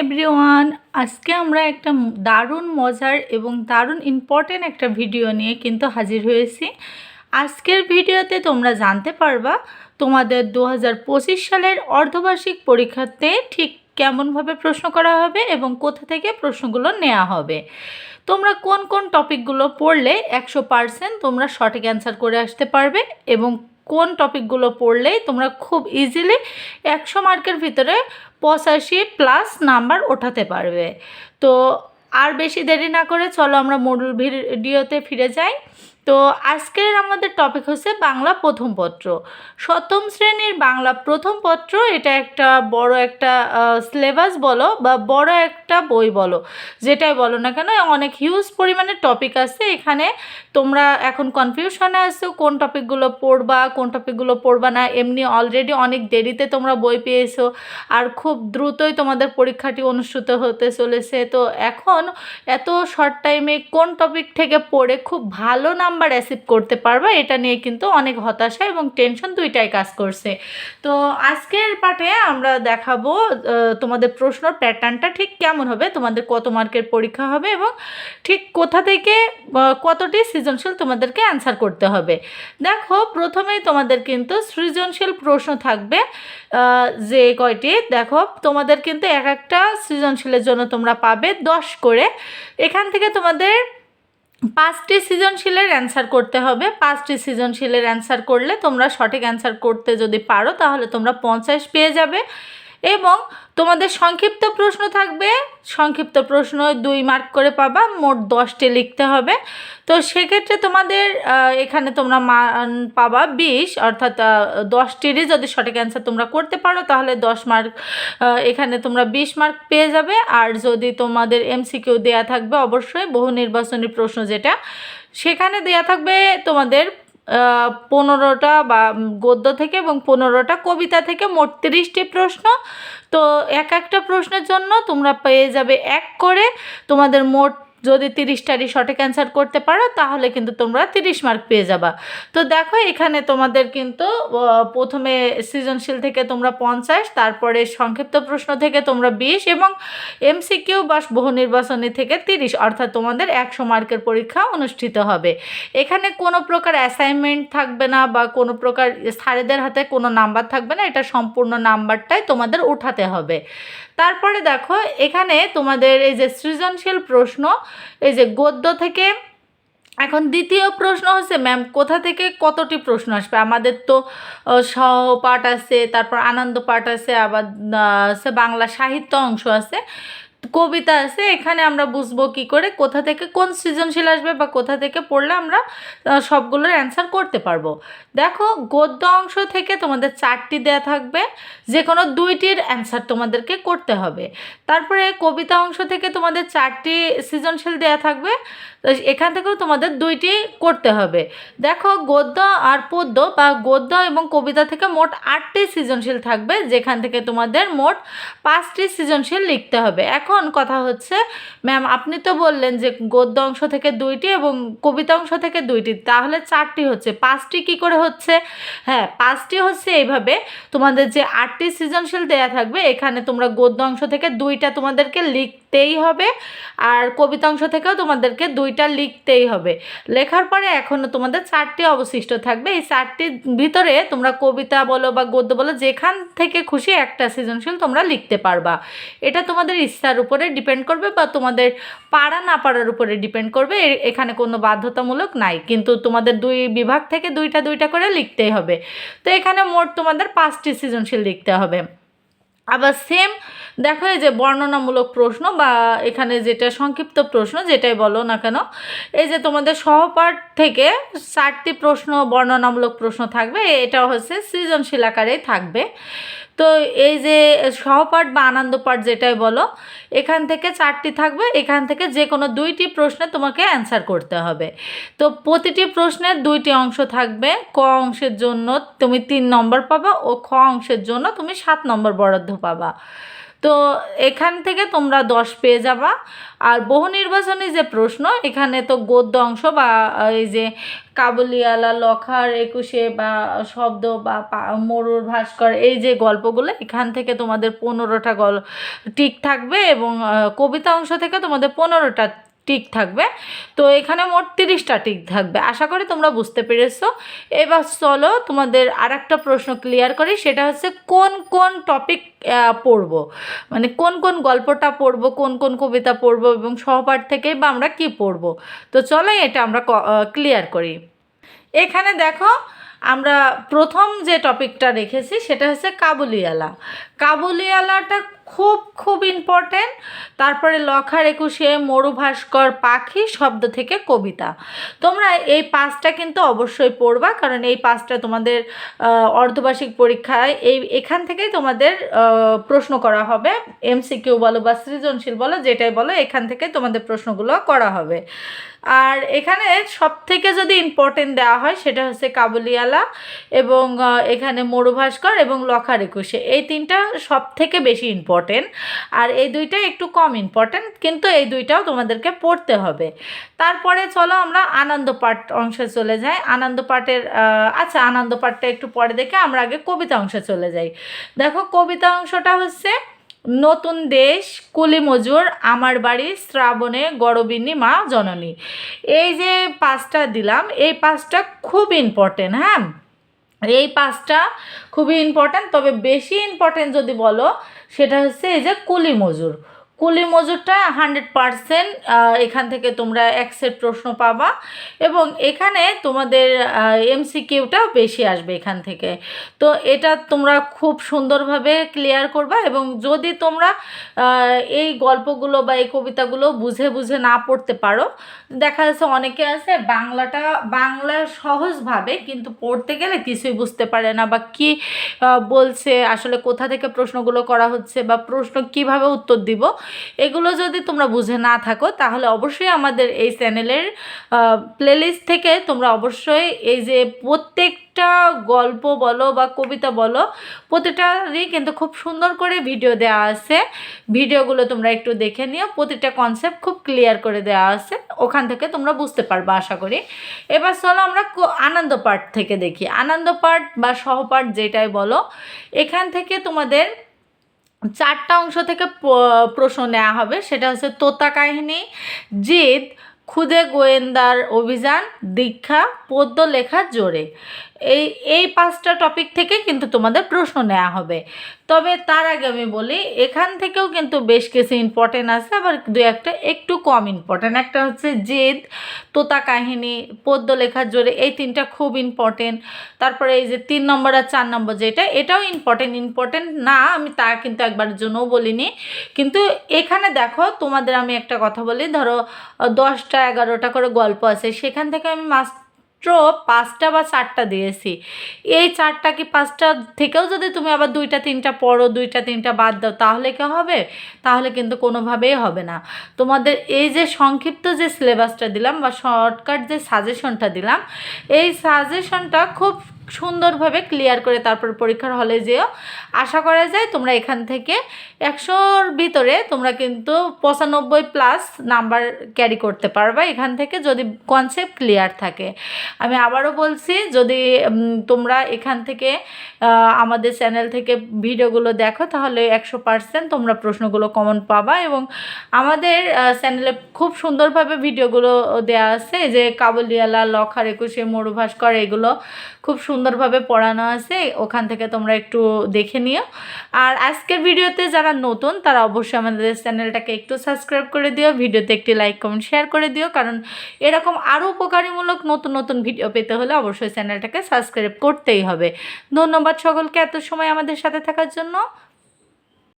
Everyone আজকে আমরা একটা দারুণ মজার এবং দারুণ ইম্পর্টেন্ট একটা ভিডিও নিয়ে কিন্তু হাজির হয়েছি। আজকের ভিডিওতে তোমরা জানতে পারবা তোমাদের দু সালের অর্ধবার্ষিক পরীক্ষাতে ঠিক কেমনভাবে প্রশ্ন করা হবে এবং কোথা থেকে প্রশ্নগুলো নেওয়া হবে। তোমরা কোন কোন টপিকগুলো পড়লে একশো পারসেন্ট তোমরা সঠিক অ্যান্সার করে আসতে পারবে এবং কোন টপিকগুলো পড়লেই তোমরা খুব ইজিলি একশো মার্কের ভিতরে পঁচাশি প্লাস নাম্বার ওঠাতে পারবে। তো আর বেশি দেরি না করে চলো আমরা মূল ভিডিওতে ফিরে যাই। তো আজকের আমাদের টপিক হচ্ছে বাংলা প্রথম পত্র। সপ্তম শ্রেণির বাংলা প্রথম পত্র, এটা একটা বড় একটা সিলেবাস বলো বা বড় একটা বই বলো, যেটাই বলো না কেন, অনেক হিউজ পরিমাণে টপিক আছে। এখানে তোমরা এখন কনফিউশনে আছো, কোন টপিকগুলো পড়বা, কোন টপিকগুলো পড়বা না, এমনি অলরেডি অনেক দেরিতে তোমরা বই পেয়েছ, আর খুব দ্রুতই তোমাদের পরীক্ষাটি অনুষ্ঠিত হতে চলেছে। তো এখন এত শর্ট টাইমে কোন টপিক থেকে পড়ে খুব ভালো নাম্বার অ্যাচিভ করতে পারবা, এটা নিয়ে কিন্তু অনেক হতাশা এবং টেনশন দুইটাই কাজ করছে। তো আজকের পাঠে আমরা দেখাবো তোমাদের প্রশ্ন প্যাটার্নটা ঠিক কেমন হবে, তোমাদের কত মার্কের পরীক্ষা হবে এবং ঠিক কোথা থেকে কতটি সৃজনশীল তোমাদেরকে অ্যান্সার করতে হবে। দেখো, প্রথমেই তোমাদের কিন্তু সৃজনশীল প্রশ্ন থাকবে যে কয়টি? দেখো, তোমাদের কিন্তু এক একটা সৃজনশীলের জন্য তোমরা পাবে দশ করে। এখান থেকে তোমাদের পাঁচটি সৃজনশীলের অ্যান্সার করতে হবে। পাঁচটি সৃজনশীলের অ্যান্সার করলে তোমরা সঠিক অ্যান্সার করতে যদি পারো, তাহলে তোমরা পঞ্চাশ পেয়ে যাবে। এবং তোমাদের সংক্ষিপ্ত প্রশ্ন থাকবে, সংক্ষিপ্ত প্রশ্ন দুই মার্ক করে পাবা, মোট দশটি লিখতে হবে। তো সেক্ষেত্রে তোমাদের এখানে তোমরা মান পাবা বিশ, অর্থাৎ দশটিরই যদি সঠিক অ্যান্সার তোমরা করতে পারো, তাহলে দশ মার্ক এখানে তোমরা বিশ মার্ক পেয়ে যাবে। আর যদি তোমাদের এমসিকিউ দেয়া থাকবে, অবশ্যই বহু নির্বাচনী প্রশ্ন যেটা, সেখানে দেয়া থাকবে তোমাদের পনেরোটা বা গদ্য থেকে এবং পনেরোটা কবিতা থেকে মোট তিরিশটি প্রশ্ন। তো এক একটা প্রশ্নের জন্য তোমরা পেয়ে যাবে এক করে। তোমাদের মোট যদি তিরিশটারই সঠিক অ্যান্সার করতে পারো, তাহলে কিন্তু তোমরা তিরিশ মার্ক পেয়ে যাবা। তো দেখো, এখানে তোমাদের কিন্তু প্রথমে সৃজনশীল থেকে তোমরা পঞ্চাশ, তারপরে সংক্ষিপ্ত প্রশ্ন থেকে তোমরা বিশ এবং এমসিকিউ বা বহু নির্বাচনী থেকে তিরিশ, অর্থাৎ তোমাদের একশো মার্কের পরীক্ষা অনুষ্ঠিত হবে। এখানে কোনো প্রকার অ্যাসাইনমেন্ট থাকবে না বা কোনো প্রকার স্যারেদের হাতে কোনো নাম্বার থাকবে না, এটা সম্পূর্ণ নাম্বারটাই তোমাদের উঠাতে হবে। তারপরে দেখো, এখানে তোমাদের এই যে সৃজনশীল প্রশ্ন এই যে গদ্য থেকে এখন দ্বিতীয় প্রশ্ন হচ্ছে, ম্যাম, কোথা থেকে কতটি প্রশ্ন আসবে? আমাদের তো সহ পাঠ আছে, তারপর আনন্দ পাঠ আছে, আবার বাংলা সাহিত্য অংশ আছে। কবিতা আছে, এখানে আমরা বুঝব কি করে, কোথা থেকে কোন সৃজনশীল আসবে বা কোথা থেকে পড়লে আমরা সবগুলোর অ্যান্সার করতে পারব। দেখো, গদ্য অংশ থেকে তোমাদের চারটি দেয়া থাকবে যে কোনো দুইটির অ্যান্সার তোমাদেরকে করতে হবে। তারপরে কবিতা অংশ থেকে তোমাদের চারটি সৃজনশীল দেয়া থাকবে তো এখান থেকেও তোমাদের দুইটি করতে হবে। দেখো, গদ্য আর পদ্য বা গদ্য এবং কবিতা থেকে মোট আটটি সৃজনশীল থাকবে, যেখান থেকে তোমাদের মোট পাঁচটি সৃজনশীল লিখতে হবে। এখন কথা হচ্ছে ম্যাম আপনি তো বললেন যে গদ্য অংশ থেকে দুইটি এবং কবিতা অংশ থেকে দুইটি, তাহলে চারটি হচ্ছে। পাঁচটি কি করে হচ্ছে? হ্যাঁ পাঁচটি হচ্ছে এইভাবে, তোমাদের যে আটটি সৃজনশীল দেয়া থাকবে, এখানে তোমরা গদ্য অংশ থেকে দুইটা তোমাদেরকে লিখতেই হবে, আর কবিতা অংশ থেকেও তোমাদেরকে দুইটা লিখতেই হবে। লেখার পরে এখনও তোমাদের চারটি অবশিষ্ট থাকবে। এই চারটির ভিতরে তোমরা কবিতা বলো বা গদ্য বলো, যেখান থেকে খুশি একটা সৃজনশীল তোমরা লিখতে পারবা। এটা তোমাদের ইচ্ছার উপরে ডিপেন্ড করবে বা তোমাদের পারা না পারার উপরে ডিপেন্ড করবে। এখানে কোনো বাধ্যতামূলক নাই। কিন্তু তোমাদের দুই বিভাগ থেকে দুইটা দুইটা করে লিখতেই হবে। তো এখানে মোট তোমাদের পাঁচটি সৃজনশীল লিখতে হবে। আবার সেম দেখো, এই যে বর্ণনামূলক প্রশ্ন বা এখানে যেটা সংক্ষিপ্ত প্রশ্ন, যেটাই বলো না কেন, এই যে তোমাদের সহপাঠ থেকে চারটি প্রশ্ন, বর্ণনামূলক প্রশ্ন থাকবে এটা হচ্ছে সৃজনশীল আকারেই থাকবে। তো এই যে সহপাঠ বা আনন্দ পাঠ যেটাই বলো, এখান থেকে চারটি থাকবে, এখান থেকে যে কোনো দুইটি প্রশ্নে তোমাকে অ্যান্সার করতে হবে। তো প্রতিটি প্রশ্নের দুইটি অংশ থাকবে, ক অংশের জন্য তুমি তিন নম্বর পাবা ও খ অংশের জন্য তুমি সাত নম্বর বরাদ্দ পাবা। তো এখান থেকে তোমরা দশ পেয়ে যাবা। আর বহু নির্বাচনী যে প্রশ্ন, এখানে তো গদ্য অংশ বা এই যে কাবুলিওয়ালা, লখার একুশে বা শব্দ বা মরুর ভাস্কর, এই যে গল্পগুলো, এখান থেকে তোমাদের পনেরোটা গল, ঠিক থাকবে এবং কবিতা অংশ থেকে তোমাদের পনেরোটা টিক থাকবে। তো এখানে মোট তিরিশটা টিক থাকবে। আশা করি তোমরা বুঝতে পেরেছ। এবার চলো তোমাদের আর একটা প্রশ্ন ক্লিয়ার করি। সেটা হচ্ছে, কোন কোন টপিক পড়ব? মানে কোন কোন গল্পটা পড়ব, কোন কোন কবিতা পড়ব এবং সহপাঠ থেকে বা আমরা কি পড়ব? তো চলো এটা আমরা ক্লিয়ার করি। এখানে দেখো, আমরা প্রথম যে টপিকটা রেখেছি, সেটা হচ্ছে কাবুলিওয়ালা। কাবুলিওয়ালাটা খুব খুব ইম্পর্টেন্ট তারপরে লখার একুশে মরুভাস্কর পাখি শব্দ থেকে কবিতা। তোমরা এই পাঁচটা কিন্তু অবশ্যই পড়বা, কারণ এই পাঁচটা তোমাদের অর্ধবার্ষিক পরীক্ষায় এই, এখান থেকেই তোমাদের প্রশ্ন করা হবে। এমসিকিউ বলো বা সৃজনশীল বলো, যেটাই বলো, এখান থেকে তোমাদের প্রশ্নগুলো করা হবে। আর এখানে সব থেকে যদি ইম্পর্টেন্ট দেওয়া হয়, সেটা হচ্ছে কাবুলিওয়ালা এবং এখানে মরুভাস্কর এবং লখার একুশে। এই তিনটা সব থেকে বেশি ইম্পর্টেন্ট আর এই দুইটা একটু কম ইম্পর্টেন্ট কিন্তু এই দুইটাও তোমাদেরকে পড়তে হবে। তারপরে চলো আমরা আনন্দ পাঠ অংশে চলে যাই। আনন্দ পাঠের আচ্ছা আনন্দ পাঠটা একটু পরে দেখে আমরা আগে কবিতা অংশে চলে যাই। দেখো, কবিতা অংশটা হচ্ছে, নতুন দেশ কুলি মজুর আমার বাড়ি, শ্রাবণে গরবিনী, মা জননী। এই যে পাঁচটা দিলাম, এই পাঁচটা খুব ইম্পর্টেন্ট হ্যাঁ? এই পাঁচটা খুবই ইম্পর্ট্যান্ট তবে বেশি ইম্পর্ট্যান্ট যদি বলো, সেটা হচ্ছে এই যে কুলি মজুর। কুলি মজুরটা হান্ড্রেড পারসেন্ট এখান থেকে তোমরা এক প্রশ্ন পাবা এবং এখানে তোমাদের এমসিকিউটাও বেশি আসবে এখান থেকে। তো এটা তোমরা খুব সুন্দরভাবে ক্লিয়ার করবা এবং যদি তোমরা এই গল্পগুলো বা এই কবিতাগুলো বুঝে বুঝে না পড়তে পারো, দেখা যাচ্ছে অনেকে আছে বাংলাটা, বাংলা সহজভাবে কিন্তু পড়তে গেলে কিছুই বুঝতে পারে না বা কি বলছে, আসলে কোথা থেকে প্রশ্নগুলো করা হচ্ছে বা প্রশ্ন কীভাবে উত্তর দিব এগুলো যদি তোমরা বুঝে না থাকো, তাহলে অবশ্যই আমাদের এই চ্যানেলের প্লেলিস্ট থেকে তোমরা অবশ্যই এই যে প্রত্যেকটা গল্প বলো বা কবিতা বলো, প্রতিটারই কিন্তু খুব সুন্দর করে ভিডিও দেওয়া আছে। ভিডিওগুলো তোমরা একটু দেখে নিও, প্রতিটা কনসেপ্ট খুব ক্লিয়ার করে দেওয়া আছে, ওখান থেকে তোমরা বুঝতে পারবে আশা করি। এবার চলো আমরা আনন্দ পাঠ থেকে দেখি। আনন্দ পাঠ বা সহপাঠ যেটাই বলো, এখান থেকে তোমাদের চারটা অংশ থেকে প্রশ্ন নেওয়া হবে। সেটা হচ্ছে তোতা কাহিনী জিত খুদে গোয়েন্দার অভিযান, দীক্ষা পদ্য লেখা জোরে। এই এই পাঁচটা টপিক থেকে কিন্তু তোমাদের প্রশ্ন নেওয়া হবে। তবে তার আগে আমি বলি, এখান থেকেও কিন্তু বেশ কিছু ইম্পর্টেন্ট আছে, আবার দু একটা একটু কম ইম্পর্টেন্ট একটা হচ্ছে জেদ, তোতা কাহিনী পদ্য লেখার জোরে এই তিনটা খুব ইম্পর্টেন্ট তারপরে এই যে তিন নম্বর আর চার নম্বর যেটা, এটাও ইম্পর্টেন্ট ইম্পর্টেন্ট না, আমি তা কিন্তু একবারের জন্যও বলিনি। কিন্তু এখানে দেখো, তোমাদের আমি একটা কথা বলি, ধরো, দশটা এগারোটা করে গল্প আছে, সেখান থেকে আমি মাত্র পাঁচটা বা চারটা দিয়েছি। এই চারটা কি পাঁচটা থেকেও যদি তুমি আবার দুইটা, তিনটা পড়ো, দুইটা, তিনটা বাদ দাও, তাহলে কি হবে? তাহলে কিন্তু কোনোভাবেই হবে না। তোমাদের এই যে সংক্ষিপ্ত যে সিলেবাসটা দিলাম বা শর্টকাট যে সাজেশনটা দিলাম, এই সাজেশনটা খুব সুন্দরভাবে ক্লিয়ার করে তারপর পরীক্ষার হলে যেও। আশা করা যায় তোমরা এখান থেকে একশোর ভিতরে তোমরা কিন্তু পঁচানব্বই প্লাস নাম্বার ক্যারি করতে পারবা এখান থেকে যদি কনসেপ্ট ক্লিয়ার থাকে। আমি আবারও বলছি, যদি তোমরা এখান থেকে আমাদের চ্যানেল থেকে ভিডিওগুলো দেখো, তাহলে একশো পার্সেন্ট তোমরা প্রশ্নগুলো কমন পাবা এবং আমাদের চ্যানেলে খুব সুন্দরভাবে ভিডিওগুলো দেওয়া আছে যে কাবুলিওয়ালা, লখার, একুশে মরুভাস্কর, এগুলো খুব সুন্দরভাবে পড়ানো আছে, ওখান থেকে তোমরা একটু দেখে নিও। আর আজকের ভিডিওতে যারা নতুন, তারা অবশ্যই আমাদের চ্যানেলটাকে একটু সাবস্ক্রাইব করে দিও, ভিডিওতে একটি লাইক, কমেন্ট, শেয়ার করে দিও, কারণ এরকম আরও উপকারীমূলক নতুন নতুন ভিডিও পেতে হলে অবশ্যই চ্যানেলটাকে সাবস্ক্রাইব করতেই হবে। ধন্যবাদ সকলকে এত সময় আমাদের সাথে থাকার জন্য।